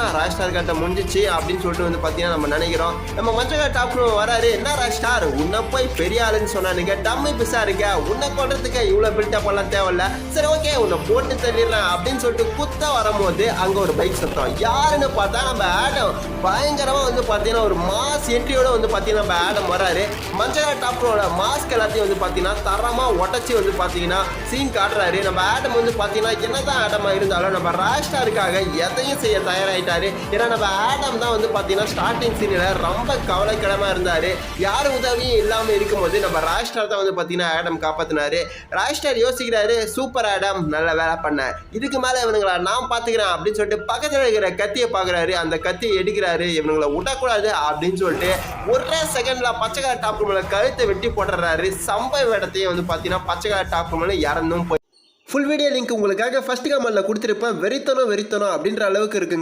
அவ்வளோதான் ராஜ்ஸ்டார் கட்ட முடிஞ்சிச்சு அப்படின்னு சொல்லிட்டு வந்து பார்த்தீங்கன்னா நம்ம நினைக்கிறோம். நம்ம மஞ்சள் டாப்னு வராரு. என்ன ராஜ்ஸ்டார் உன்னை போய் பெரிய ஆளுன்னு சொன்னானுங்க. டம்மி பிசா இருக்க. உன்னை கொள்றதுக்கு இவ்வளோ பில்டப் எல்லாம் தேவையில்ல. சரி ஓகே உன்னை போட்டு தள்ளிடலாம் அப்படின்னு சொல்லிட்டு குத்த வரும்போது அங்கே ஒரு பைக் சத்தம். யாருன்னு பார்த்தா நம்ம ஆடம். பயங்கரமாக வந்து பார்த்தீங்கன்னா ஒரு மாஸ் என்ட்ரியோட வந்து பார்த்தீங்கன்னா நம்ம ஆடம் வராரு. மஞ்சள் டாப்னோட மாஸ்க் எல்லாத்தையும் வந்து பார்த்தீங்கன்னா தரமாக உடச்சி வந்து பார்த்தீங்கன்னா சீன் காட்டுறாரு. நம்ம ஆடம் வந்து பார்த்தீங்கன்னா என்னதான் ஆடமாக இருந்தாலும் நம்ம ராஷ்டாருக்காக எதையும் செய்ய தயாராகிட்டு தயாராயிட்டாரு ஏன்னா நம்ம ஆடம் தான் வந்து பார்த்தீங்கன்னா ஸ்டார்டிங் சீனில் ரொம்ப கவலைக்கிடமாக இருந்தார். யார் உதவியும் இல்லாமல் இருக்கும்போது நம்ம ராஷ்டார் தான் வந்து பார்த்தீங்கன்னா ஆடம் காப்பாற்றினாரு ராஷ்டார் யோசிக்கிறாரு சூப்பர் ஆடம் நல்ல வேலை பண்ண. இதுக்கு மேலே இவனுங்களா நான் பார்த்துக்கிறேன் அப்படின்னு சொல்லிட்டு பக்கத்தில் இருக்கிற கத்தியை பார்க்குறாரு அந்த கத்தியை எடுக்கிறாரு. இவனுங்களை விடக்கூடாது அப்படின்னு சொல்லிட்டு ஒரே செகண்டில் பச்சைக்கார டாப் மேலே கழுத்தை வெட்டி போட்டுறாரு சம்பவ இடத்தையும் வந்து பார்த்தீங்கன்னா பச்சைக்கார டாப் மேலே இறந்தும் போய் ஃபுல் வீடியோ லிங்க் உங்களுக்காக ஃபர்ஸ்ட் கமெண்ட்ல கொடுத்துருப்பேன். வெறித்தனம் வெறித்தனம் அப்படின்ற அளவுக்கு இருக்குங்க.